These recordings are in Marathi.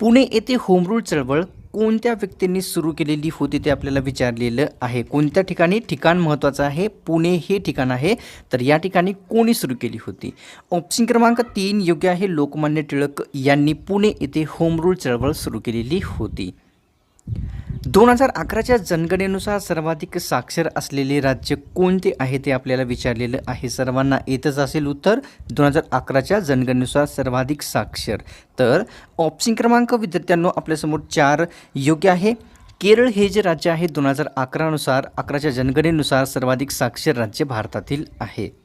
पुणे येथे होमरूल चळवळ कोणत्या व्यक्तींनी सुरू केलेली होती ते आपल्याला विचारलेलं आहे. कोणत्या ठिकाणी? ठिकाण महत्त्वाचं आहे. पुणे हे ठिकाण आहे. तर या ठिकाणी कोणी सुरू केली होती? ऑप्शन क्रमांक तीन योग्य आहे. लोकमान्य टिळक यांनी पुणे येथे होमरूल चळवळ सुरू केलेली होती. दोन हजार अकराच्या जनगणनेनुसार सर्वाधिक साक्षर असलेले राज्य कोणते आहे ते आपल्याला विचारलेलं आहे. सर्वांना येतच असेल उत्तर दोन हजार अकराच्या जनगणनेनुसार सर्वाधिक साक्षर. तर ऑप्शन क्रमांक विद्यार्थ्यांनो आपल्यासमोर चार योग्य आहे. केरळ हे जे राज्य आहे दोन हजार अकरानुसार अकराच्या जनगणनेनुसार सर्वाधिक साक्षर राज्य भारतातील आहे.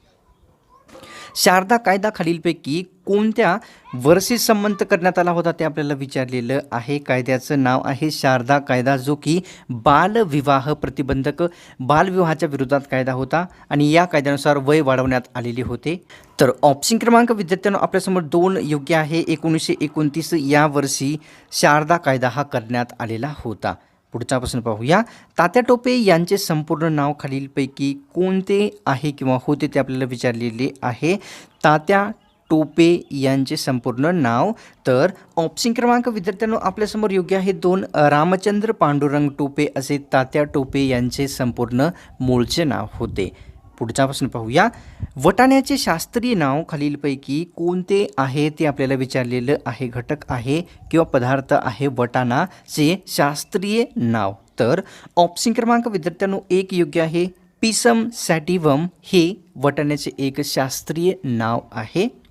शारदा कायदा खालीलपैकी कोणत्या वर्षी संमत करण्यात आला होता ते आपल्याला विचारलेलं आहे. कायद्याचं नाव आहे शारदा कायदा जो की बालविवाह प्रतिबंधक बालविवाहाच्या विरोधात कायदा होता आणि या कायद्यानुसार वय वाढवण्यात आलेले होते. तर ऑप्शन क्रमांक विद्यार्थ्यांनो आपल्यासमोर दोन योग्य आहे. एकोणीसशे एकोणतीस या वर्षी शारदा कायदा हा करण्यात आलेला होता. पुढचा प्रश्न पाहूया. तात्या टोपे यांचे संपूर्ण नाव खालीलपैकी कोणते आहे किंवा होते ते आपल्याला विचारलेले आहे. तात्या टोपे यांचे संपूर्ण नाव. तर ऑप्शन क्रमांक विद्यार्थ्यांनो आपल्यासमोर योग्य आहे. दोन रामचंद्र पांडुरंग टोपे असे तात्या टोपे यांचे संपूर्ण मूळचे नाव होते. पुढचा प्रश्न पाहूया. वटाण्याचे शास्त्रीय नाव खालीलपैकी कोणते आहे ते आपल्याला विचारलेलं आहे घटक आहे किंवा पदार्थ आहे वटाणाचे शास्त्रीय नाव. तर ऑप्शन क्रमांक विद्यार्थ्यांनो एक योग्य आहे. पिसम सॅटिवम हे वटाण्याचे एक शास्त्रीय नाव आहे.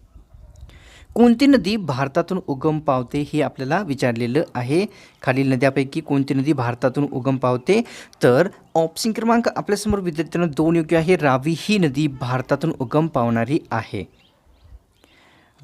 कोणती नदी भारतातून उगम पावते हे आपल्याला विचारलेलं आहे. खालील नद्यापैकी कोणती नदी भारतातून उगम पावते? तर ऑप्शन क्रमांक आपल्यासमोर विद्यार्थ्यांना दोन योग्य आहे. रावी ही नदी भारतातून उगम पावणारी आहे.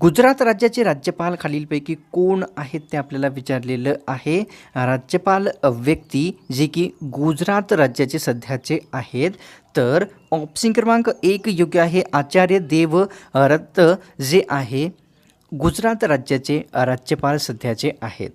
गुजरात राज्याचे राज्यपाल खालीलपैकी कोण आहेत ते आपल्याला विचारलेलं आहे. राज्यपाल व्यक्ती जे की गुजरात राज्याचे सध्याचे आहेत. तर ऑप्शन क्रमांक एक योग्य आहे. आचार्य देव रत्त जे आहे गुजरात राज्याचे राज्यपाल सध्याचे आहेत.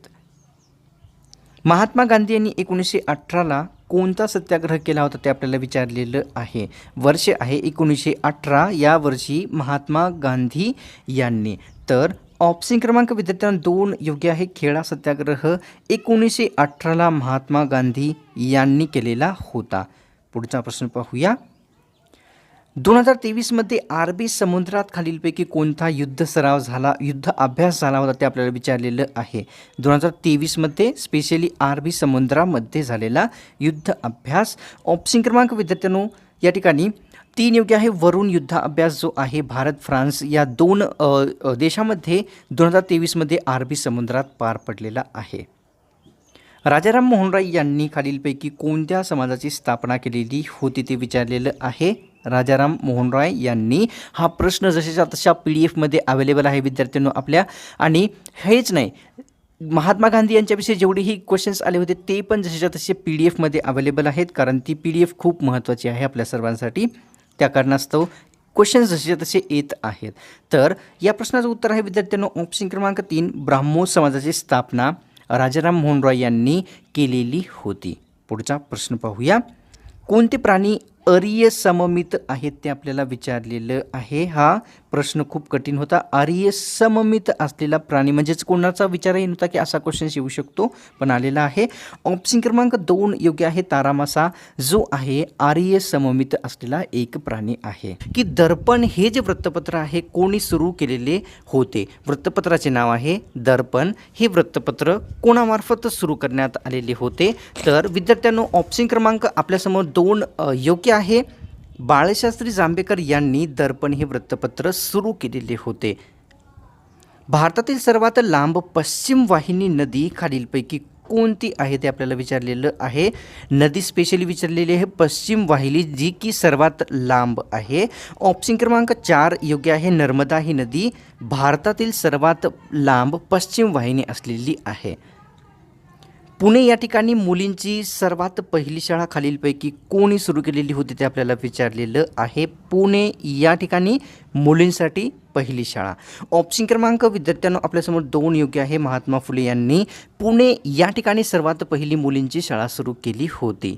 महात्मा गांधी यांनी एकोणीसशे अठराला कोणता सत्याग्रह केला होता ते आपल्याला विचारलेलं आहे. वर्ष आहे एकोणीसशे अठरा या वर्षी महात्मा गांधी यांनी. तर ऑप्शन क्रमांक विद्यार्थ्यांना दोन योग्य आहे खेळा सत्याग्रह एकोणीसशे अठराला महात्मा गांधी यांनी केलेला होता. पुढचा प्रश्न पाहूया. दोन हजार तेवीसमध्ये अरबी समुद्रात खालीलपैकी कोणता युद्ध सराव झाला युद्ध अभ्यास झाला होता ते आपल्याला विचारलेलं आहे. दोन हजार तेवीसमध्ये स्पेशली अरबी समुद्रामध्ये झालेला युद्ध अभ्यास. ऑप्शन क्रमांक विद्यार्थ्यांनो या ठिकाणी तीन योग्य आहे. वरुण युद्ध अभ्यास जो आहे भारत फ्रान्स या दोन देशामध्ये दोन हजार तेवीसमध्ये अरबी समुद्रात पार पडलेला आहे. राजाराम मोहन राय यांनी खालीलपैकी कोणत्या समाजाची स्थापना केलेली होती ते विचारलेलं आहे. राजाराम मोहन रॉय यांनी हा प्रश्न जशाच्या तशा पी डी एफमध्ये अवेलेबल आहे विद्यार्थ्यांनो आपल्या. आणि हेच नाही महात्मा गांधी यांच्याविषयी जेवढेही क्वेश्चन्स आले होते ते पण जशाच्या तसे पी डी एफमध्ये अवेलेबल आहेत कारण ती पी डी एफ खूप महत्त्वाची आहे आपल्या सर्वांसाठी. त्या कारणास्तव क्वेश्चन्स जसेच्या तसे येत आहेत. तर या प्रश्नाचं उत्तर आहे विद्यार्थ्यांनो ऑप्शन क्रमांक तीन ब्राह्मो समाजाची स्थापना राजाराम मोहन रॉय यांनी केलेली होती. पुढचा प्रश्न पाहूया. कोणते प्राणी आर्य सममित आहेत ते आपल्याला विचारलेलं आहे. हा प्रश्न खूप कठीण होता. आर्य सममित असलेला प्राणी म्हणजेच कोणाचा विचारही नव्हता की असा क्वेश्चन येऊ शकतो पण आलेला आहे. ऑप्शन क्रमांक दोन योग्य आहे तारामासा. जो आहे आर्य सममित असलेला एक प्राणी आहे. की दर्पण हे जे वृत्तपत्र आहे कोणी सुरू केलेले होते? वृत्तपत्राचे नाव आहे दर्पण. हे वृत्तपत्र कोणामार्फत सुरू करण्यात आलेले होते? तर विद्यार्थ्यांनो ऑप्शन क्रमांक आपल्यासमोर दोन योग्य आहे. बाळशास्त्री जांभेकर यांनी दर्पण हे वृत्तपत्र सुरू केलेले होते. भारतातील सर्वात लांब पश्चिम वाहिनी नदी खालीलपैकी कोणती आहे ते आपल्याला विचारलेलं आहे. नदी स्पेशली विचारलेली आहे पश्चिम वाहिनी जी की सर्वात लांब आहे. ऑप्शन क्रमांक चार योग्य आहे नर्मदा ही नदी भारतातील सर्वात लांब पश्चिम वाहिनी असलेली आहे. पुणे या ठिकाणी मुलींची सर्वात पहिली शाळा खालीलपैकी कोणी सुरू केलेली होती ते आपल्याला विचारलेलं आहे. पुणे या ठिकाणी मुलींसाठी पहिली शाळा. ऑप्शन क्रमांक विद्यार्थ्यांना आपल्यासमोर दोन योग्य आहे. महात्मा फुले यांनी पुणे या ठिकाणी सर्वात पहिली मुलींची शाळा सुरू केली होती.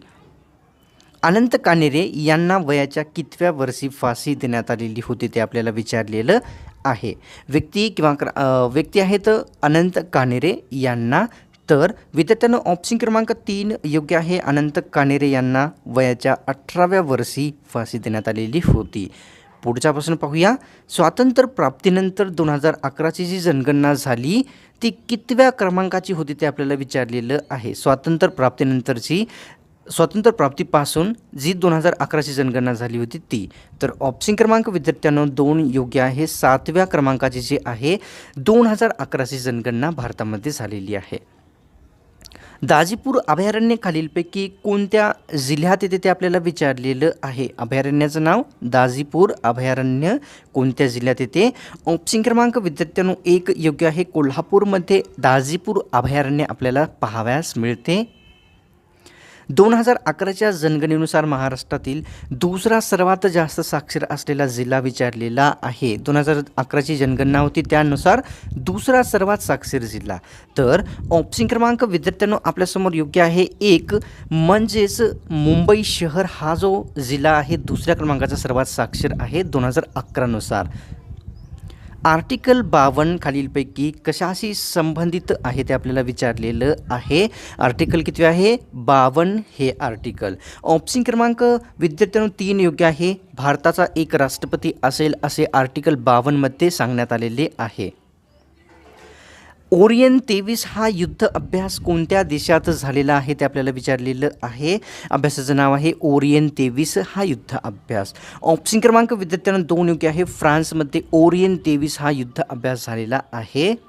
अनंत कानेरे यांना वयाच्या कितव्या वर्षी फाशी देण्यात आलेली होती ते आपल्याला विचारलेलं आहे. व्यक्ती किंवा व्यक्ती आहेत अनंत कानेरे यांना तर विद्यार्थ्यांना ऑप्शन क्रमांक तीन योग्य आहे. अनंत कानेरे यांना वयाच्या अठराव्या वर्षी फाशी देण्यात आलेली होती. पुढचा प्रश्न पाहूया. स्वातंत्र्य प्राप्तीनंतर दोन हजार अकराची जी जनगणना झाली ती कितव्या क्रमांकाची होती ते आपल्याला विचारलेलं आहे. स्वातंत्र्य प्राप्तीनंतरची स्वातंत्र्य प्राप्तीपासून जी दोन हजार अकराची जनगणना झाली होती ती. तर ऑप्शन क्रमांक विद्यार्थ्यांनो दोन योग्य आहे. सातव्या क्रमांकाची जी आहे दोन हजार अकराची जनगणना भारतामध्ये झालेली आहे. दाजीपूर अभयारण्य खालीलपैकी कोणत्या जिल्ह्यात येते ते आपल्याला विचारलेलं आहे? अभयारण्याचं नाव दाजीपूर अभयारण्य. कोणत्या जिल्ह्यात येते? ऑप्शन क्रमांक विद्यार्थ्यांनो एक योग्य आहे. कोल्हापूरमध्ये दाजीपूर अभयारण्य आपल्याला पाहाव्यास मिळते. दोन हजार अकराच्या जनगणनेनुसार महाराष्ट्रातील दुसरा सर्वात जास्त साक्षर असलेला जिल्हा विचारलेला आहे. दोन हजार अकराची जनगणना होती त्यानुसार दुसरा सर्वात साक्षर जिल्हा. तर ऑप्शन क्रमांक विद्यार्थ्यांनो आपल्यासमोर योग्य आहे. एक म्हणजेच मुंबई शहर हा जो जिल्हा आहे दुसऱ्या क्रमांकाचा सर्वात साक्षर आहे दोन हजार अकरानुसार आर्टिकल बावन्न खालीलपैकी कशाशी संबंधित आहे ते आपल्याला विचारलेलं आहे. आर्टिकल किती आहे? बावन्न हे आर्टिकल. ऑप्शन क्रमांक विद्यार्थ्यांनो तीन योग्य आहे. भारताचा एक राष्ट्रपती असेल असे आर्टिकल बावन्नमध्ये सांगण्यात आलेले आहे. ओरियन तेवीस हा युद्ध अभ्यास कोणत्या देशात झालेला आहे ते आपल्याला विचारलेलं आहे. अभ्यासाचं नाव आहे ओरियन तेवीस हा युद्ध अभ्यास. ऑप्शन क्रमांक विद्यार्थ्यांना दोन योग्य आहे. फ्रान्समध्ये ओरियन तेवीस हा युद्ध अभ्यास झालेला आहे.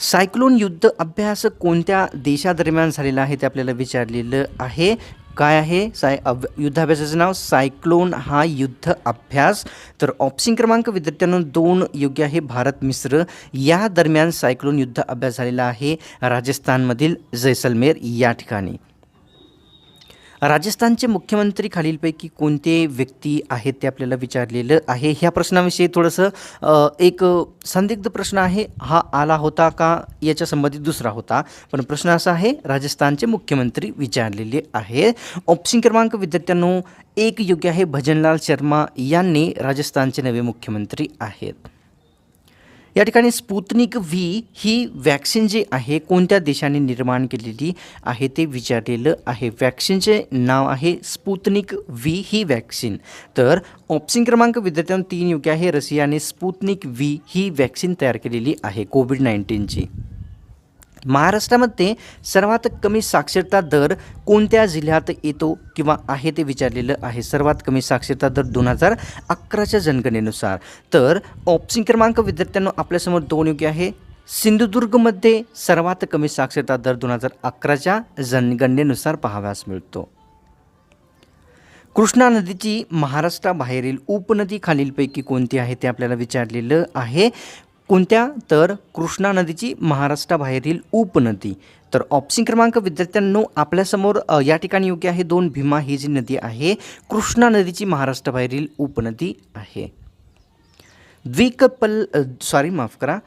सायक्लोन युद्ध अभ्यास कोणत्या देशादरम्यान झालेला आहे ते आपल्याला विचारलेलं आहे. काय आहे? साय अभ युद्धाभ्यासाचं नाव सायक्लोन हा युद्ध अभ्यास. तर ऑप्शन क्रमांक विद्यार्थ्यांना दोन योग्य आहे. भारत मिश्र या दरम्यान सायक्लोन युद्ध अभ्यास झालेला आहे. राजस्थानमधील जैसलमेर या ठिकाणी. राजस्थानचे मुख्यमंत्री खालीलपैकी कोणते व्यक्ती आहेत ते आपल्याला विचारलेलं आहे? ह्या प्रश्नाविषयी थोडंसं एक संदिग्ध प्रश्न आहे. हा आला होता का? याच्या संबंधित दुसरा होता. पण प्रश्न असा आहे राजस्थानचे मुख्यमंत्री विचारलेले आहे. ऑप्शन क्रमांक विद्यार्थ्यांनो एक योग्य आहे. भजनलाल शर्मा यांनी राजस्थानचे नवे मुख्यमंत्री आहेत. या ठिकाणी स्पुतनिक व्ही ही वॅक्सिन जी आहे कोणत्या देशाने निर्माण केलेली आहे ते विचारलेलं आहे. वॅक्सिनचे नाव आहे स्पुतनिक व्ही ही वॅक्सिन. तर ऑप्शन क्रमांक विद्यार्थ्यांना तीन योग्य आहे. रशियाने स्पुतनिक व्ही ही वॅक्सिन तयार केलेली आहे कोविड नाईन्टीनची. महाराष्ट्रामध्ये सर्वात कमी साक्षरता दर कोणत्या जिल्ह्यात येतो किंवा आहे ते विचारलेलं आहे. सर्वात कमी साक्षरता दर दोन हजार अकराच्या जनगणनेनुसार. तर ऑप्शन क्रमांक विद्यार्थ्यांना आपल्यासमोर दोन योग्य आहे. सिंधुदुर्गमध्ये सर्वात कमी साक्षरता दर दोन हजार अकराच्या जनगणनेनुसार पाहाव्यास मिळतो. कृष्णा नदीची महाराष्ट्राबाहेरील उपनदी खालीलपैकी कोणती आहे ते आपल्याला विचारलेलं आहे. कोणत्या? तर कृष्णा नदीची महाराष्ट्राबाहेरील उपनदी तर ऑप्शन क्रमांक विद्यार्थ्यांनो आपल्यासमोर या ठिकाणी योग्य आहे दोन भीमा ही जी नदी आहे कृष्णा नदीची महाराष्ट्राबाहेरील उपनदी आहे. द्विकपल सॉरी माफ करा.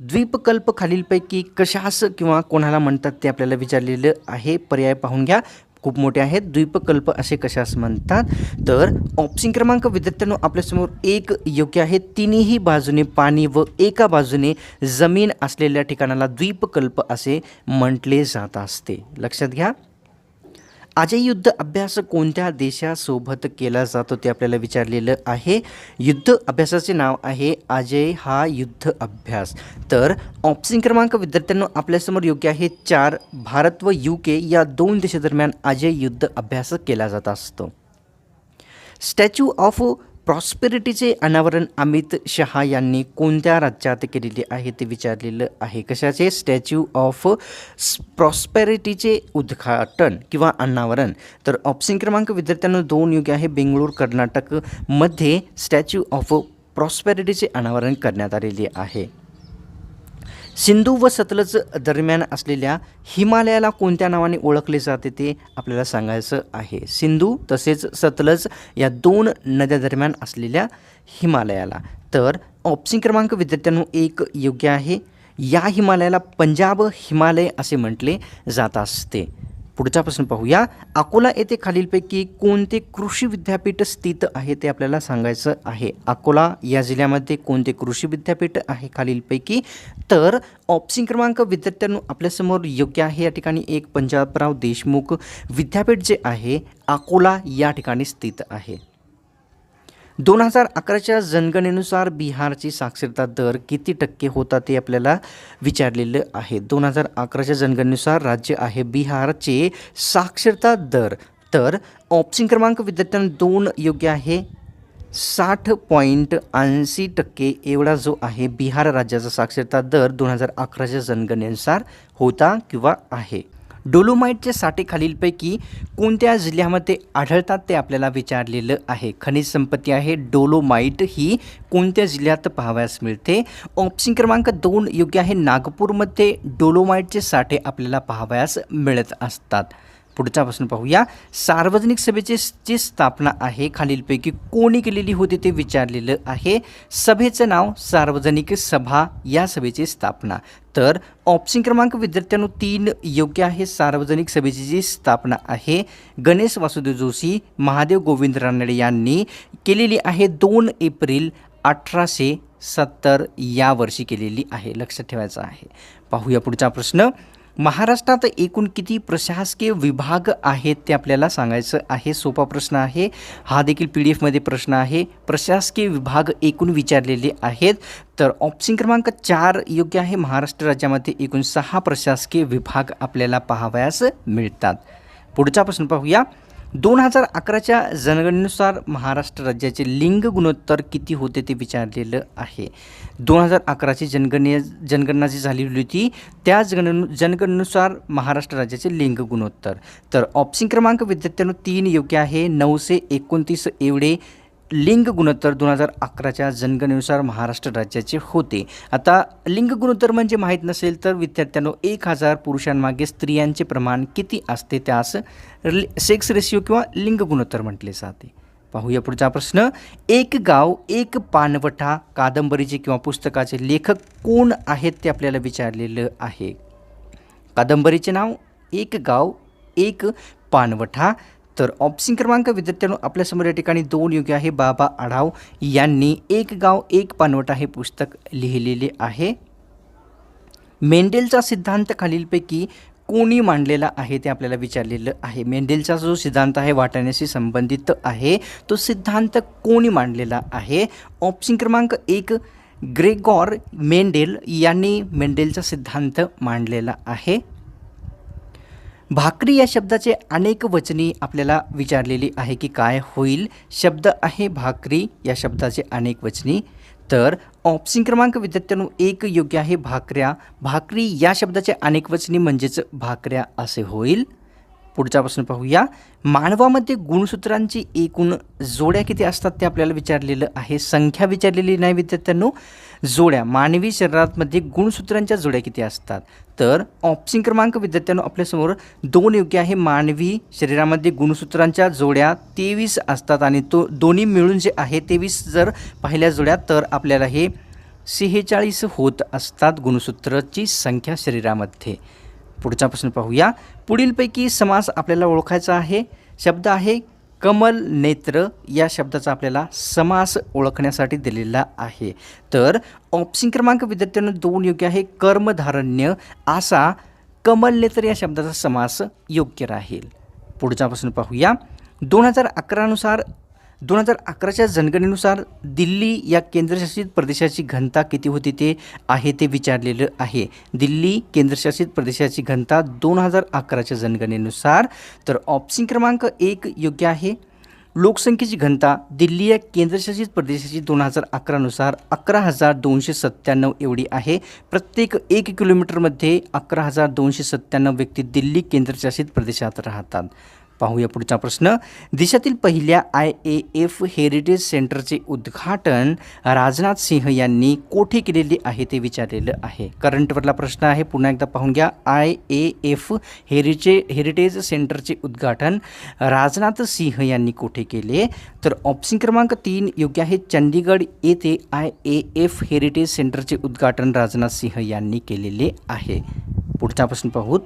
द्वीपकल्प खालीलपैकी कशास किंवा कोणाला म्हणतात ते आपल्याला विचारलेलं आहे पर्याय पाहून घ्या. खूप मोठे आहेत. द्वीपकल्प असे कशास म्हणतात? तर ऑप्शन क्रमांक विद्यार्थ्यांनो आपल्यासमोर एक योग्य आहे. तिन्ही बाजूने पाणी व एका बाजूने जमीन असलेल्या ठिकाणाला द्वीपकल्प असे म्हटले जात असते. लक्षात घ्या. अजय युद्ध अभ्यास कोणत्या देशासोबत केला जातो ते आपल्याला विचारलेलं आहे. युद्ध अभ्यासाचे नाव आहे अजय हा युद्ध अभ्यास. तर ऑप्शन क्रमांक विद्यार्थ्यांना आपल्यासमोर योग्य आहे चार. भारत व यू के या दोन देशादरम्यान अजय युद्ध अभ्यास केला जात असतो. स्टॅच्यू ऑफ प्रॉस्पेरिटीचे अनावरण अमित शहा यांनी कोणत्या राज्यात केलेले आहे ते विचारलेलं आहे? कशाचे? स्टॅच्यू ऑफ प्रॉस्पेरिटीचे उद्घाटन किंवा अनावरण? तर ऑप्शन क्रमांक विद्यार्थ्यांना दोन योग्य आहे. बेंगळूर कर्नाटकमध्ये स्टॅच्यू ऑफ प्रॉस्पेरिटीचे अनावरण करण्यात आलेले आहे. सिंधू व सतलज दरम्यान असलेल्या हिमालयाला कोणत्या नावाने ओळखले जाते ते आपल्याला सांगायचं आहे. सिंधू तसेच सतलज या दोन नद्या दरम्यान असलेल्या हिमालयाला. तर ऑप्शन क्रमांक विद्यार्थ्यांनो एक योग्य आहे. या हिमालयाला पंजाब हिमालय असे म्हटले जात असते. पुढचा प्रश्न पाहूया. अकोला येथे खालीलपैकी कोणते कृषी विद्यापीठ स्थित आहे ते आपल्याला सांगायचं आहे. अकोला या जिल्ह्यामध्ये कोणते कृषी विद्यापीठ आहे खालीलपैकी? तर ऑप्शन क्रमांक विद्यार्थ्यांनो आपल्यासमोर योग्य आहे. या ठिकाणी एक पंजाबराव देशमुख विद्यापीठ जे आहे अकोला या ठिकाणी स्थित आहे. दोन हजार अकराच्या जनगणनेनुसार बिहारची साक्षरता दर किती टक्के होता ते आपल्याला विचारलेलं आहे. दोन हजार अकराच्या जनगणनेनुसार राज्य आहे बिहारचे साक्षरता दर. तर ऑप्शन क्रमांक विद्यार्थ्यांना दोन योग्य आहे. साठ पॉईंट ऐंशी टक्के एवढा जो आहे बिहार राज्याचा साक्षरता दर दोन हजार अकराच्या जनगणनेनुसार होता किंवा आहे. डोलोमाईटचे साठे खालीलपैकी कोणत्या जिल्ह्यामध्ये आढळतात ते आपल्याला विचारलेलं आहे. खनिज संपत्ती आहे डोलोमाइट ही कोणत्या जिल्ह्यात पाहावयास मिळते? ऑप्शन क्रमांक दोन योग्य आहे. नागपूरमध्ये डोलोमाईटचे साठे आपल्याला पाहावयास मिळत असतात. पुढचा प्रश्न पाहूया. सार्वजनिक सभेची जी स्थापना आहे खालीलपैकी कोणी केलेली होती ते विचारलेलं आहे. सभेचं नाव सार्वजनिक सभा या सभेची स्थापना. तर ऑप्शन क्रमांक विद्यार्थ्यांनो तीन योग्य आहे. सार्वजनिक सभेची जी स्थापना आहे गणेश वासुदेव जोशी महादेव गोविंद रानडे यांनी केलेली आहे. दोन एप्रिल अठराशे सत्तर या वर्षी केलेली आहे. लक्षात ठेवायचं आहे. पाहूया पुढचा प्रश्न. महाराष्ट्रात एकूण किती प्रशासकीय विभाग आहेत ते आपल्याला सांगायचं आहे? सोपा प्रश्न आहे. हा देखील पी डी एफमध्ये प्रश्न आहे. प्रशासकीय विभाग एकूण विचारलेले आहेत. तर ऑप्शन क्रमांक चार योग्य आहे. महाराष्ट्र राज्यामध्ये एकूण सहा प्रशासकीय विभाग आपल्याला पाहावयास मिळतात. पुढचा प्रश्न पाहूया. दोन हजार अकराच्या जनगणनेनुसार महाराष्ट्र राज्याचे लिंग गुणोत्तर किती होते ते विचारलेलं आहे. दोन हजार अकराची जनगणने जनगणना जी झालेली होती त्या जनगण जनगणनेनुसार महाराष्ट्र राज्याचे लिंग गुणोत्तर. तर ऑप्शन क्रमांक विद्यार्थ्यांनो तीन योग्य आहे. नऊशे एकोणतीस एवढे लिंग गुणोत्तर दोन हजार अकराच्या जनगणनेनुसार महाराष्ट्र राज्याचे होते. आता लिंग गुणोत्तर म्हणजे माहीत नसेल तर विद्यार्थ्यांनो एक हजार पुरुषांमागे स्त्रियांचे प्रमाण किती असते? त्यास सेक्स रेशिओ किंवा लिंग गुणोत्तर म्हटले जाते. पाहूया पुढचा प्रश्न. एक गाव एक पानवठा कादंबरीचे किंवा पुस्तकाचे लेखक कोण आहेत ते आपल्याला विचारलेलं आहे. कादंबरीचे नाव एक गाव एक पानवठा तर ऑप्शन क्रमांक विद्यार्थ्यांनो आपल्यासमोर या ठिकाणी दोन योग्य आहे. बाबा आढाव यांनी एक गाव एक पानवटा हे पुस्तक लिहिलेले आहे. मेंडेलचा सिद्धांत खालीलपैकी कोणी मांडलेला आहे ते आपल्याला विचारलेलं आहे. मेंडेलचा जो सिद्धांत आहे वाटाण्याशी संबंधित आहे तो सिद्धांत कोणी मांडलेला आहे? ऑप्शन क्रमांक एक ग्रेगॉर मेंडेल यांनी मेंडेलचा सिद्धांत मांडलेला आहे. भाकरी या शब्दाचे अनेक वचनी आपल्याला विचारलेली आहे की काय होईल? शब्द आहे भाकरी या शब्दाचे अनेक वचनी. तर ऑप्शन क्रमांक विद्यार्थ्यांनो एक योग्य आहे भाकऱ्या. भाकरी या शब्दाचे अनेक वचनी म्हणजेच भाकऱ्या असे होईल. पुढचा प्रश्न पाहूया. मानवामध्ये गुणसूत्रांची एकूण जोड्या किती असतात ते आपल्याला विचारलेलं आहे. संख्या विचारलेली नाही विद्यार्थ्यांनो. जोड्या मानवी शरीरामध्ये गुणसूत्रांच्या जोड्या किती असतात? तर ऑप्शन क्रमांक विद्यार्थ्यांनो आपल्यासमोर दोन योग्य आहे. मानवी शरीरामध्ये गुणसूत्रांच्या जोड्या तेवीस असतात आणि तो दोन्ही मिळून जे आहे तेवीस जर पाहिल्या जोड्या तर आपल्याला हे सेहेचाळीस होत असतात गुणसूत्राची संख्या शरीरामध्ये. पुढचा प्रश्न पाहूया. पुढीलपैकी समास आपल्याला ओळखायचा आहे. शब्द आहे कमल नेत्र या शब्दाचा आपल्याला समास ओळखण्यासाठी दिलेला आहे. तर ऑप्शन क्रमांक विद्यार्थ्यांना दोन योग्य आहे. कर्मधारण्य असा कमल नेत्र या शब्दाचा समास योग्य राहील. पुढचा प्रश्न पाहूया. दोन हजार अकरानुसार दोन हजार अकराच्या जनगणनेनुसार दिल्ली या केंद्रशासित प्रदेशाची घनता किती होती ते आहे ते विचारलेलं आहे. दिल्ली केंद्रशासित प्रदेशाची घनता दोन हजार अकराच्या जनगणनेनुसार तर ऑप्शन क्रमांक एक योग्य आहे. लोकसंख्येची घनता दिल्ली या केंद्रशासित प्रदेशाची दोन हजार अकरानुसार अकरा हजार दोनशे सत्त्याण्णव एवढी आहे. प्रत्येक एक किलोमीटरमध्ये अकरा हजार दोनशे सत्त्याण्णव व्यक्ती दिल्ली केंद्रशासित प्रदेशात राहतात. पाहूया पुढचा प्रश्न. देशातील पहिल्या आय ए एफ हेरिटेज सेंटरचे उद्घाटन राजनाथ सिंह यांनी कोठे केलेले आहे ते विचारलेलं आहे. करंटवरला प्रश्न आहे पुन्हा एकदा पाहून घ्या. आय ए एफ हेरिचे हेरिटेज सेंटरचे उद्घाटन राजनाथ सिंह यांनी कोठे केले? तर ऑप्शन क्रमांक तीन योग्य आहे चंदीगड येथे आय ए एफ हेरिटेज सेंटरचे उद्घाटन राजनाथ सिंह यांनी केलेले आहे. पुढचा प्रश्न पाहूत.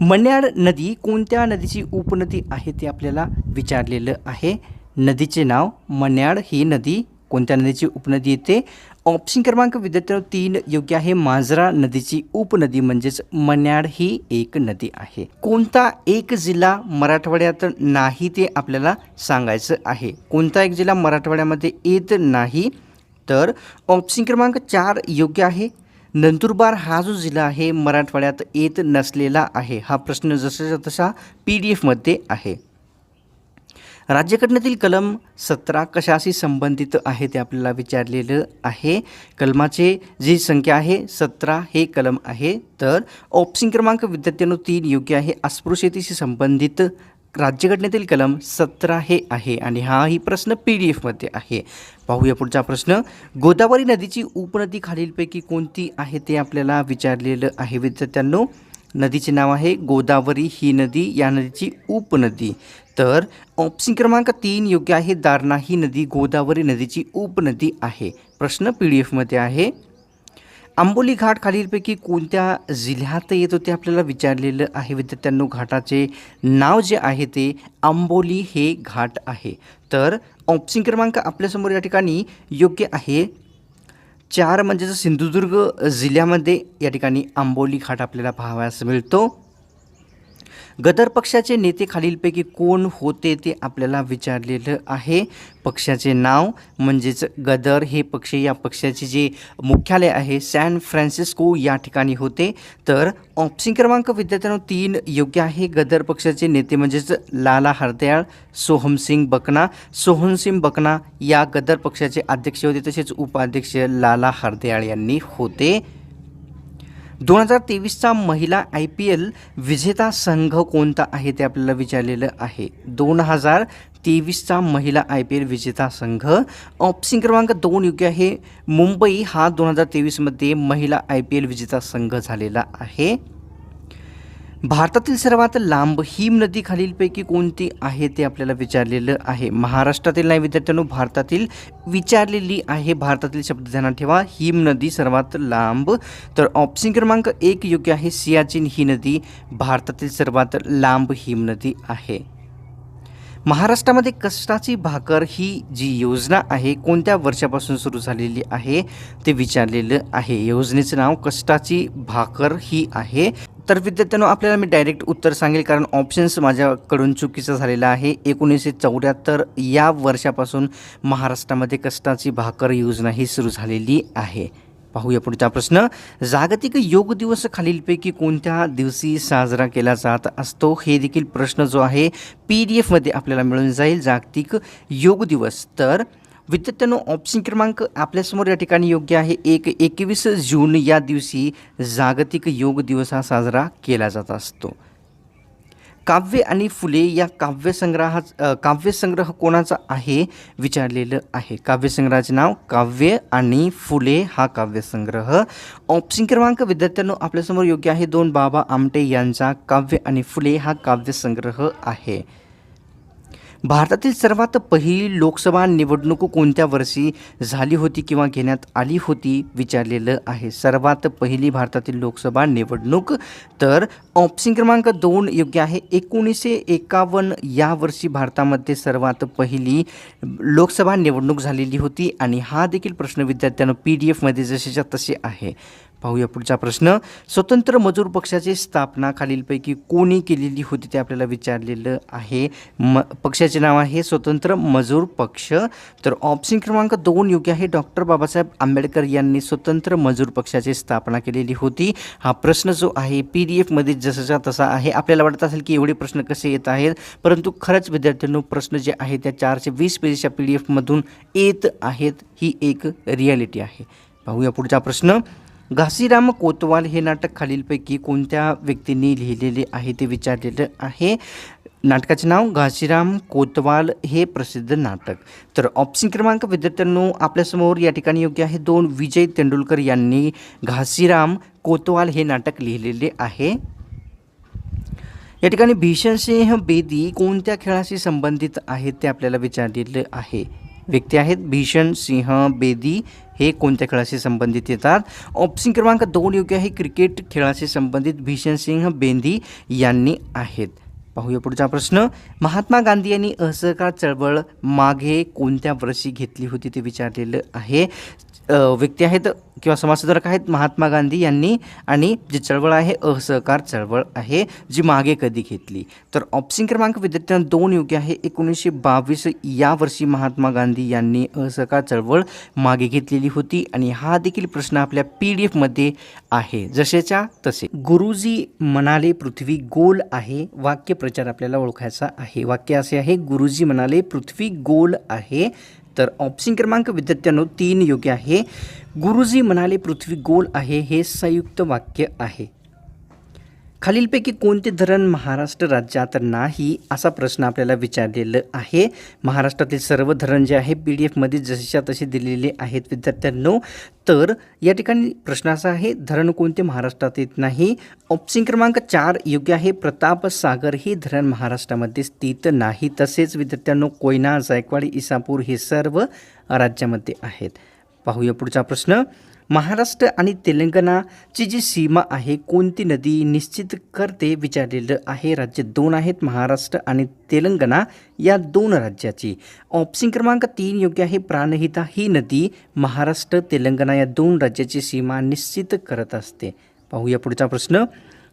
मन्याड नदी कोणत्या नदीची उपनदी आहे ते आपल्याला विचारलेलं आहे. नदीचे नाव मन्याड ही नदी कोणत्या नदीची उपनदी येते? ऑप्शन क्रमांक विद्यार्थ्यांनो तीन योग्य आहे. मांजरा नदीची उपनदी म्हणजेच मन्याड ही एक नदी आहे. कोणता एक जिल्हा मराठवाड्यात नाही ते आपल्याला सांगायचं आहे. कोणता एक जिल्हा मराठवाड्यामध्ये येत नाही? तर ऑप्शन क्रमांक चार योग्य आहे. नंदुरबार हा जो जिल्हा आहे मराठवाड्यात येत नसलेला आहे. हा प्रश्न जसाच्या तसा पी डी एफमध्ये आहे. राज्यघटनेतील कलम सतरा कशाशी संबंधित आहे ते आपल्याला विचारलेलं आहे. कलमाचे जी संख्या आहे सतरा हे कलम आहे. तर ऑप्शन क्रमांक विद्यार्थ्यांनो तीन योग्य आहे. अस्पृश्यतेशी संबंधित राज्यघटनेतील कलम सतरा हे आहे आणि हाही प्रश्न पी डी एफमध्ये आहे. पाहूया पुढचा प्रश्न. गोदावरी नदीची उपनदी खालीलपैकी कोणती आहे ते आपल्याला विचारलेलं आहे. विद्यार्थ्यांनो नदीचे नाव आहे गोदावरी ही नदी या नदीची उपनदी. तर ऑप्शन क्रमांक तीन योग्य आहे. दारणा ही नदी गोदावरी नदीची उपनदी आहे. प्रश्न पी डी एफमध्ये आहे. आंबोली घाट खालीलपैकी कोणत्या जिल्ह्यात येतो ते आपल्याला विचारलेलं आहे. विद्यार्थ्यांनो घाटाचे नाव जे आहे ते आंबोली हे घाट आहे. तर ऑप्शन क्रमांक आपल्यासमोर या ठिकाणी योग्य आहे. चार म्हणजेच सिंधुदुर्ग जिल्ह्यामध्ये या ठिकाणी आंबोली घाट आपल्याला पाहावयास मिळतो. गदर पक्षाचे नेते खालीलपैकी कोण होते ते आपल्याला विचारलेलं आहे. पक्षाचे नाव म्हणजेच गदर हे पक्ष या पक्षाचे जे मुख्यालय आहे सॅन फ्रान्सिस्को या ठिकाणी होते. तर ऑप्शन क्रमांक विद्यार्थ्यांनो तीन योग्य आहे. गदर पक्षाचे नेते म्हणजेच लाला हरदयाळ सोहमसिंग बकना. सोहनसिंग बकना या गदर पक्षाचे अध्यक्ष होते. तसेच उपाध्यक्ष लाला हरदयाळ यांनी होते. दोन हजार तेवीसचा महिला आय पी एल विजेता संघ कोणता आहे ते आपल्याला विचारलेलं आहे. दोन हजार तेवीसचा महिला आय पी एल विजेता संघ. ऑप्शन क्रमांक दोन योग्य आहे. मुंबई हा दोन हजार तेवीसमध्ये महिला आय पी एल विजेता संघ झालेला आहे. भारतातील सर्वात लांब हिम नदी खालीलपैकी कोणती आहे ते आपल्याला विचारलेलं आहे. महाराष्ट्रातील नाही विद्यार्थ्यांनो भारतातील विचारलेली आहे. भारतातील शब्द ध्यानात ठेवा. हिम नदी सर्वात लांब. तर ऑप्शन क्रमांक एक योग्य आहे. सियाचिन ही नदी भारतातील सर्वात लांब हिम नदी आहे. महाराष्ट्रामध्ये कष्टाची भाकर ही जी योजना आहे कोणत्या वर्षापासून सुरू झालेली आहे ते विचारलेलं आहे. योजनेचं नाव कष्टाची भाकर ही आहे. तर विद्यार्थ्यांनो आपल्याला मी डायरेक्ट उत्तर सांगेल कारण ऑप्शन्स माझ्याकडून चुकीचं झालेलं आहे. एकोणीसशे चौऱ्याहत्तर या वर्षापासून महाराष्ट्रामध्ये कष्टाची भाकर योजना ही सुरू झालेली आहे. पाहूया पुढचा प्रश्न. जागतिक योग दिवस खालीलपैकी कोणत्या दिवशी साजरा केला जात असतो? हे देखील प्रश्न जो आहे पी डी एफमध्ये आपल्याला मिळून जाईल. जागतिक योग दिवस. तर विद्यार्थ्यांनो ऑप्शन क्रमांक आपल्यासमोर या ठिकाणी योग्य आहे. एक एकवीस जून या दिवशी जागतिक योग दिवस हा साजरा केला जात असतो. काव्य आणि फुले या काव्यसंग्रहा काव्यसंग्रह कोणाचा आहे विचारलेलं आहे. काव्यसंग्रहाचे नाव काव्य आणि फुले हा काव्यसंग्रह ऑप्शन क्रमांक विद्यार्थ्यांनो आपल्यासमोर योग्य आहे दोन बाबा आमटे यांचा काव्य आणि फुले हा काव्यसंग्रह आहे. भारतातील सर्वात पहिली लोकसभा निवडणूक कोणत्या वर्षी झाली होती किंवा घेण्यात आली होती विचारलेलं आहे. सर्वात पहिली भारतातील लोकसभा निवडणूक तर ऑप्शन क्रमांक दोन योग्य आहे. एकोणीसशे एकावन्न या वर्षी भारतामध्ये सर्वात पहिली लोकसभा निवडणूक झालेली होती आणि हा देखील प्रश्न विद्यार्थ्यांना पी डी एफमध्ये जसेच्या तसे आहे. पाहूया पुढचा प्रश्न. स्वतंत्र मजूर पक्षाची स्थापना खालीलपैकी कोणी केलेली होती ते आपल्याला विचारलेलं आहे. म पक्षाचे नाव आहे स्वतंत्र मजूर पक्ष. तर ऑप्शन क्रमांक दोन योग्य आहे. डॉक्टर बाबासाहेब आंबेडकर यांनी स्वतंत्र मजूर पक्षाची स्थापना केलेली होती. हा प्रश्न जो आहे पी डी एफमध्ये जसाचा तसा आहे. आपल्याला वाटत असेल की एवढे प्रश्न कसे येत आहेत? परंतु खरंच विद्यार्थ्यांनो प्रश्न जे आहे त्या चारशे वीस पेजच्या पी डी एफमधून येत आहेत. ही एक रियालिटी आहे. पाहूया पुढचा प्रश्न. घासीराम कोतवाल हे नाटक खालीलपैकी कोणत्या व्यक्तींनी लिहिलेले आहे ते विचारलेलं आहे. नाटकाचे नाव घासीराम कोतवाल हे प्रसिद्ध नाटक. तर ऑप्शन क्रमांक विद्यार्थ्यांनो आपल्यासमोर या ठिकाणी योग्य आहे. दोन विजय तेंडुलकर यांनी घासीराम कोतवाल हे नाटक लिहिलेले आहे. या ठिकाणी भीषणसिंह बेदी कोणत्या खेळाशी संबंधित आहेत ते आपल्याला विचारलेलं आहे. व्यक्ती आहेत. भीषण सिंह, बेदी हे कोणत्या खेळाशी संबंधित येतात? ऑप्शन क्रमांक दोन योग्य है क्रिकेट खेळाशी संबंधित भीषण सिंह, बेंदी यांनी आहेत. पाहूया पुढचा प्रश्न. महात्मा गांधी यांनी असहकार चळवळ मागे कोणत्या वर्षी घेतली होती ते विचारलेलं आहे. व्यक्ती आहेत किंवा समाजसुधारक आहेत महात्मा गांधी यांनी आणि जी चळवळ आहे असहकार चळवळ आहे जी मागे कधी घेतली. तर ऑप्शन क्रमांक विद्यार्थ्यांना दोन योग्य आहे. एकोणीसशे बावीस या वर्षी महात्मा गांधी यांनी असहकार चळवळ मागे घेतलेली होती आणि हा देखील प्रश्न आपल्या पी डी एफमध्ये आहे. जसेच्या तसे गुरुजी म्हणाले पृथ्वी गोल आहे वाक्य प्रचार आपल्याला ओळखायचा आहे. वाक्य असे आहे गुरुजी म्हणाले पृथ्वी गोल आहे. तर ऑप्शन क्रमांक विद्यार्थ्यांनो तीन योग्य आहे. गुरुजी म्हणाले पृथ्वी गोल आहे. हे संयुक्त वाक्य आहे. खालीलपैकी कोणते धरण महाराष्ट्र राज्यात नाही असा प्रश्न आपल्याला विचारलेला आहे. महाराष्ट्रातील सर्व धरण जे आहे पी डी एफमध्ये जसेच्या तसे दिलेले आहेत विद्यार्थ्यांनो. तर या ठिकाणी प्रश्न असा आहे धरण कोणते महाराष्ट्रात येत नाही? ऑप्शन क्रमांक चार योग्य आहे प्रताप सागर हे धरण महाराष्ट्रामध्ये स्थित नाही. तसेच विद्यार्थ्यांनो कोयना जायकवाडी इसापूर हे सर्व राज्यामध्ये आहेत. पाहूया पुढचा प्रश्न. महाराष्ट्र आणि तेलंगणाची जी सीमा आहे कोणती नदी निश्चित करते विचारलेलं आहे. राज्य दोन आहेत महाराष्ट्र आणि तेलंगणा. या दोन राज्याची ऑप्शन क्रमांक तीन योग्य आहे. प्राणहिता ही नदी महाराष्ट्र तेलंगणा या दोन राज्याची सीमा निश्चित करत असते. पाहूया पुढचा प्रश्न.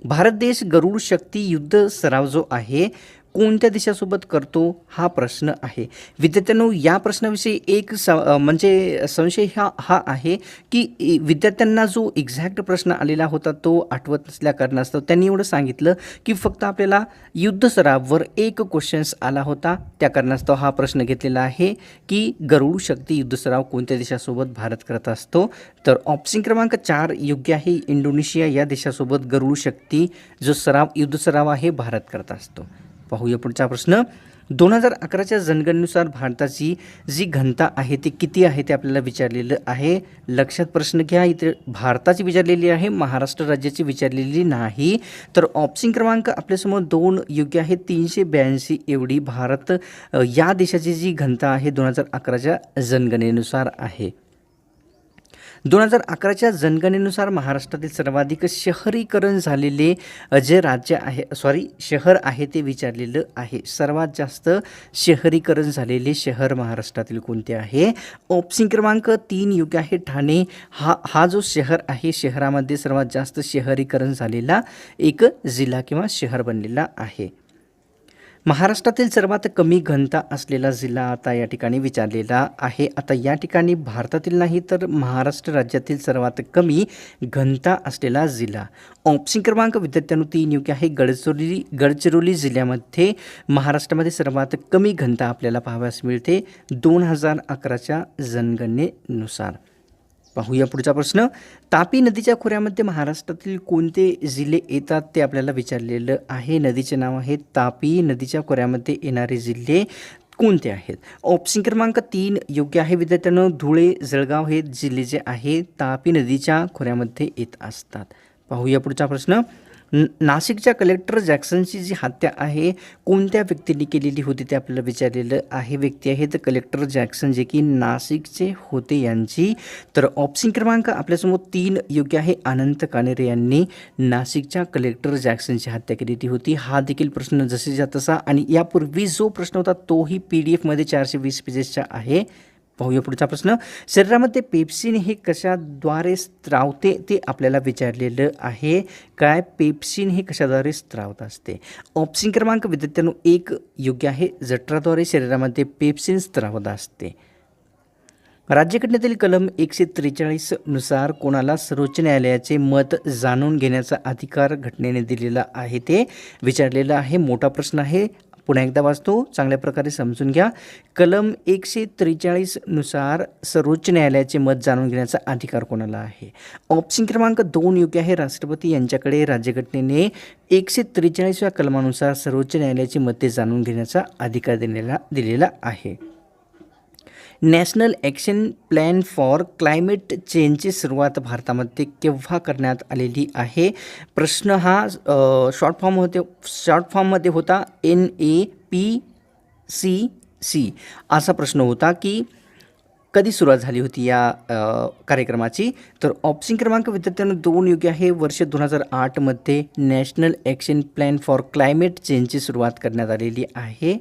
भारत देश गरुड शक्ती युद्ध सराव जो आहे कोणत्या देशासोबत करतो हा प्रश्न आहे. विद्यार्थ्यांनो या प्रश्नाविषयी एक स म्हणजे संशय हा हा आहे की विद्यार्थ्यांना जो एक्झॅक्ट प्रश्न आलेला होता तो आठवत नसल्या कारणास्तव त्यांनी एवढं सांगितलं की फक्त आपल्याला युद्ध सराववर एक क्वेश्चन्स आला होता. त्या कारणास्तव हा प्रश्न घेतलेला आहे की गरुड शक्ती युद्ध सराव कोणत्या देशासोबत भारत करत असतो? तर ऑप्शन क्रमांक चार योग्य आहे. इंडोनेशिया या देशासोबत गरुड शक्ती जो सराव युद्ध सराव आहे भारत करत असतो. पाहूया पुढचा प्रश्न. दोन हजार अकराच्या जनगणनेनुसार भारताची जी घनता आहे ती किती आहे ते आपल्याला विचारलेलं आहे. लक्षात प्रश्न घ्या इथे भारताची विचारलेली आहे महाराष्ट्र राज्याची विचारलेली नाही. तर ऑप्शन क्रमांक आपल्यासमोर दोन योग्य आहे तीनशे ब्याऐंशी एवढी भारत या देशाची जी घनता आहे दोन हजार अकराच्या जनगणनेनुसार आहे. दोन हजार अकराच्या जनगणनेनुसार महाराष्ट्रातील सर्वाधिक शहरीकरण झालेले जे राज्य आहे सॉरी शहर आहे ते विचारलेलं आहे. सर्वात जास्त शहरीकरण झालेले शहर महाराष्ट्रातील कोणते आहे? ऑप्शन क्रमांक तीन योग्य आहे. ठाणे हा हा जो शहर आहे शहरामध्ये सर्वात जास्त शहरीकरण झालेला एक जिल्हा किंवा शहर बनलेला आहे. महाराष्ट्रातील सर्वात कमी घनता असलेला जिल्हा आता या ठिकाणी विचारलेला आहे. आता या ठिकाणी भारतातील नाही तर महाराष्ट्र राज्यातील सर्वात कमी घनता असलेला जिल्हा. ऑप्शन क्रमांक विद्यार्थ्यांनो तीन योग्य आहे. गडचिरोली गडचिरोली जिल्ह्यामध्ये महाराष्ट्रामध्ये सर्वात कमी घनता आपल्याला पाहाव्यास मिळते दोन हजार अकराच्या जनगणनेनुसार. पाहूया पुढचा प्रश्न. तापी नदीच्या खोऱ्यामध्ये महाराष्ट्रातील कोणते जिल्हे येतात ते आपल्याला विचारलेलं आहे. नदीचे नाव आहे तापी. नदीच्या खोऱ्यामध्ये येणारे जिल्हे कोणते आहेत? ऑप्शन क्रमांक तीन योग्य आहे विद्यार्थ्यांनो. धुळे जळगाव हे जिल्हे जे आहे तापी नदीच्या खोऱ्यामध्ये येत असतात. पाहूया पुढचा प्रश्न. नाशिकच्या कलेक्टर जॅक्सनची जी हत्या आहे कोणत्या व्यक्तीने केलेली होती ते आपल्याला विचारलेलं आहे. व्यक्ती आहे तर कलेक्टर जॅक्सन जे की नाशिकचे होते यांची. तर ऑप्शन क्रमांक आपल्यासमोर तीन योग्य आहे. अनंत कानेरे यांनी नाशिकच्या कलेक्टर जॅक्सनची हत्या केलेली होती. हा देखील प्रश्न जसेच्या तसा आणि यापूर्वी जो प्रश्न होता तोही पी डी एफमध्ये चारशे वीस पेजेसचा आहे. पाहूया पुढचा प्रश्न. शरीरामध्ये पेप्सिन हे कशाद्वारे स्त्रावते ते आपल्याला विचारलेलं आहे. काय पेप्सिन हे कशाद्वारे स्त्रावत असते? ऑप्शन क्रमांक विद्यार्थ्यांनो एक योग्य आहे. जठराद्वारे शरीरामध्ये पेप्सिन स्त्रावत असते. राज्यघटनेतील कलम एकशे त्रेचाळीसनुसार कोणाला सर्वोच्च न्यायालयाचे मत जाणून घेण्याचा अधिकार घटनेने दिलेला आहे ते विचारलेलं आहे. मोठा प्रश्न आहे. पुन्हा एकदा वाचतो. चांगल्या प्रकारे समजून घ्या. कलम एकशे त्रेचाळीसनुसार सर्वोच्च न्यायालयाचे मत जाणून घेण्याचा अधिकार कोणाला आहे? ऑप्शन क्रमांक दोन योग्य आहे. राष्ट्रपती यांच्याकडे राज्यघटनेने एकशे त्रेचाळीसव्या कलमानुसार सर्वोच्च न्यायालयाची मते जाणून घेण्याचा अधिकार दिलेला दिलेला आहे. National action plan for climate चेंजची सुरुवात भारतामध्ये केव्हा करण्यात आलेली आहे? प्रश्न हा शॉर्ट फॉर्म होते शॉर्ट फॉर्ममध्ये होता N A P C C असा प्रश्न होता की कधी सुरुवात झाली होती या कार्यक्रमाची? तर ऑप्शन क्रमांक विद्यार्थ्यांना दोन योग्य आहे. वर्ष दोन हजार आठमध्ये national action plan for climate चेंजची सुरुवात करण्यात आलेली आहे.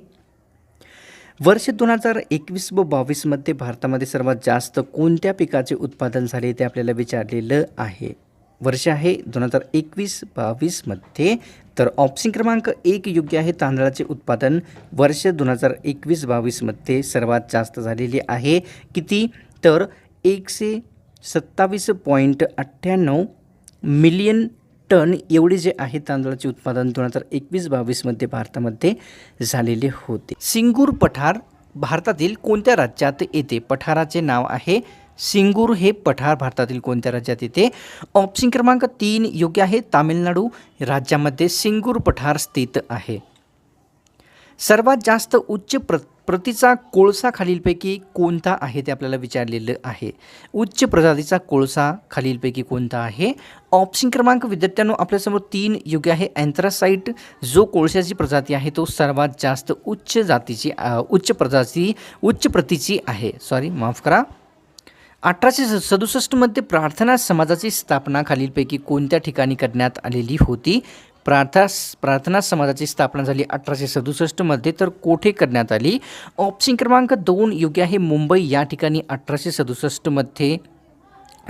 वर्ष दोन हजार एकवीस व बावीसमध्ये भारतामध्ये सर्वात जास्त कोणत्या पिकाचे उत्पादन झाले ते आपल्याला विचारलेलं आहे? वर्ष आहे दोन हजार एकवीस बावीसमध्ये तर ऑप्शन क्रमांक एक योग्य आहे तांदळाचे उत्पादन. वर्ष दोन हजार एकवीस बावीसमध्ये सर्वात जास्त झालेले आहे किती? तर एकशे सत्तावीस पॉईंट अठ्ठ्याण्णव मिलियन टन एवढे जे आहे तांदळाचे उत्पादन दोन हजार एकवीस बावीसमध्ये भारतामध्ये झालेले होते. सिंगूर पठार भारतातील कोणत्या राज्यात येते? पठाराचे नाव आहे सिंगूर. हे पठार भारतातील कोणत्या राज्यात येते? ऑप्शन क्रमांक तीन योग्य आहे. तामिळनाडू राज्यामध्ये सिंगूर पठार स्थित आहे. सर्वात जास्त उच्च प्र प्रतीचा कोळसा खालीलपैकी कोणता आहे ते आपल्याला विचारलेलं आहे. उच्च प्रजातीचा कोळसा खालीलपैकी कोणता आहे? ऑप्शन क्रमांक विद्यार्थ्यांनो आपल्यासमोर तीन योग्य आहे. अँथ्रासाईट जो कोळशाची प्रजाती आहे तो सर्वात जास्त उच्च जातीची उच्च प्रजाती उच्च प्रतीची आहे. सॉरी माफ करा. अठराशे स सदुसष्टमध्ये प्रार्थना समाजाची स्थापना खालीलपैकी कोणत्या ठिकाणी करण्यात आलेली होती? प्रार्था प्रार्थना समाजाची स्थापना झाली अठराशे सदुसष्टमध्ये तर कोठे करण्यात आली? ऑप्शन क्रमांक दोन योग्य आहे मुंबई. या ठिकाणी अठराशे सदुसष्टमध्ये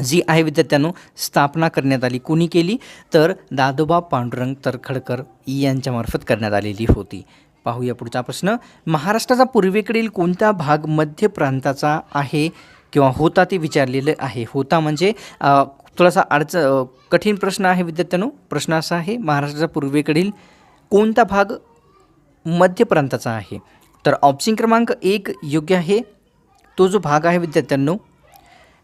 जी आहे विद्यार्थ्यांनो स्थापना करण्यात आली. कोणी केली? तर दादोबा पांडुरंग तरखडकर यांच्यामार्फत करण्यात आलेली होती. पाहूया पुढचा प्रश्न. महाराष्ट्राचा पूर्वेकडील कोणता भाग मध्य प्रांताचा आहे किंवा होता ते विचारलेलं आहे. होता म्हणजे थोडासा अडच कठीण प्रश्न आहे विद्यार्थ्यांनो. प्रश्न असा आहे महाराष्ट्राचा पूर्वेकडील कोणता भाग मध्य प्रांताचा आहे? तर ऑप्शन क्रमांक एक योग्य आहे. तो जो भाग आहे विद्यार्थ्यांनो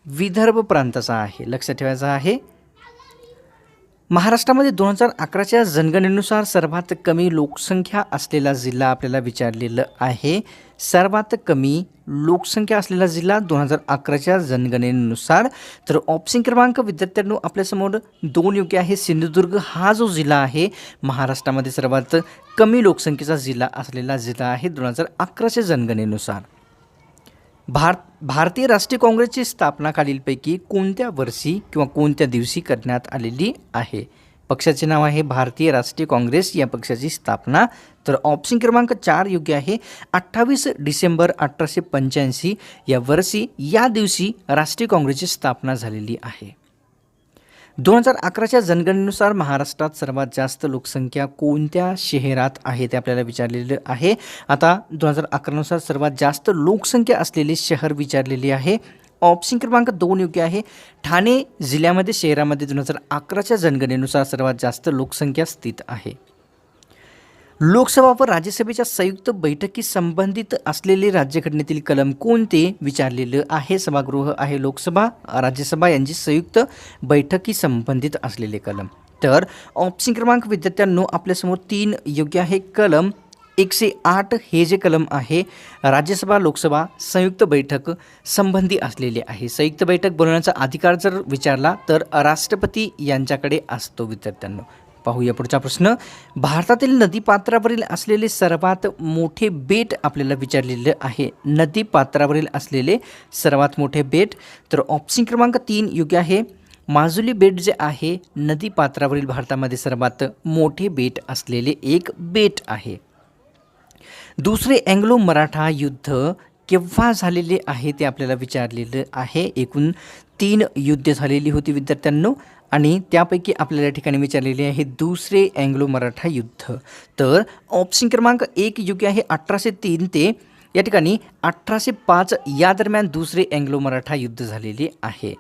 विदर्भ प्रांताचा आहे. लक्षात ठेवायचा आहे महाराष्ट्रामध्ये दोन हजार अकराच्या जनगणनेनुसार सर्वात कमी लोकसंख्या असलेला जिल्हा आपल्याला विचारलेलं आहे. सर्वात कमी लोकसंख्या असलेला जिल्हा दोन हजार अकराच्या जनगणनेनुसार तर ऑप्शन क्रमांक विद्यार्थ्यांनो आपल्यासमोर दोन योग्य आहे. सिंधुदुर्ग हा जो जिल्हा आहे महाराष्ट्रामध्ये सर्वात कमी लोकसंख्येचा जिल्हा असलेला जिल्हा आहे दोन हजार अकराच्या जनगणनेनुसार. भारत भारतीय राष्ट्रीय काँग्रेसची स्थापना खालीलपैकी कोणत्या वर्षी किंवा कोणत्या दिवशी करण्यात आलेली आहे? पक्षाचे नाव आहे भारतीय राष्ट्रीय काँग्रेस या पक्षाची स्थापना. तर ऑप्शन क्रमांक चार योग्य आहे. अठ्ठावीस डिसेंबर अठराशे पंच्याऐंशी या वर्षी या दिवशी राष्ट्रीय काँग्रेसची स्थापना झालेली आहे. दोन हजार अकराच्या जनगणनेनुसार महाराष्ट्रात सर्वात जास्त लोकसंख्या कोणत्या शहरात आहे ते आपल्याला विचारलेलं आहे. आता दोन हजार अकरानुसार सर्वात जास्त लोकसंख्या असलेले शहर विचारलेले आहे. ऑप्शन क्रमांक दोन योग्य आहे. ठाणे जिल्ह्यामध्ये शहरामध्ये दोन हजार अकराच्या जनगणनेनुसार सर्वात जास्त लोकसंख्या स्थित आहे. लोकसभा व राज्यसभेच्या संयुक्त बैठकी संबंधित असलेले राज्यघटनेतील कलम कोणते विचारलेलं आहे? सभागृह आहे लोकसभा राज्यसभा यांची संयुक्त बैठकी संबंधित असलेले कलम. तर ऑप्शन क्रमांक विद्यार्थ्यांनो आपल्यासमोर तीन योग्य आहे. कलम एकशे आठ हे जे कलम आहे राज्यसभा लोकसभा संयुक्त बैठक संबंधी असलेले आहे. संयुक्त बैठक बोलवण्याचा अधिकार जर विचारला तर राष्ट्रपती यांच्याकडे असतो विद्यार्थ्यांना. पाहूया पुढचा प्रश्न. भारतातील नदीपात्रावरील असलेले सर्वात मोठे बेट आपल्याला विचारलेले आहे. नदीपात्रावरील असलेले सर्वात मोठे बेट तर ऑप्शन क्रमांक तीन योग्य आहे. माजुली बेट जे आहे नदीपात्रावरील भारतामध्ये सर्वात मोठे बेट असलेले एक बेट आहे. दुसरे अँग्लो मराठा युद्ध केव्हा झालेले आहे ते आपल्याला विचारलेलं आहे. एकूण तीन युद्ध झालेली होती विद्यार्थ्यांनो आणि त्यापैकी आपल्याला या ठिकाणी विचारलेले आहे दुसरे अँग्लो मराठा युद्ध. तर ऑप्शन क्रमांक एक योग्य आहे अठराशे तीन ते या ठिकाणी अठराशे पाच या दरम्यान दुसरे अँग्लो मराठा युद्ध झालेले आहे.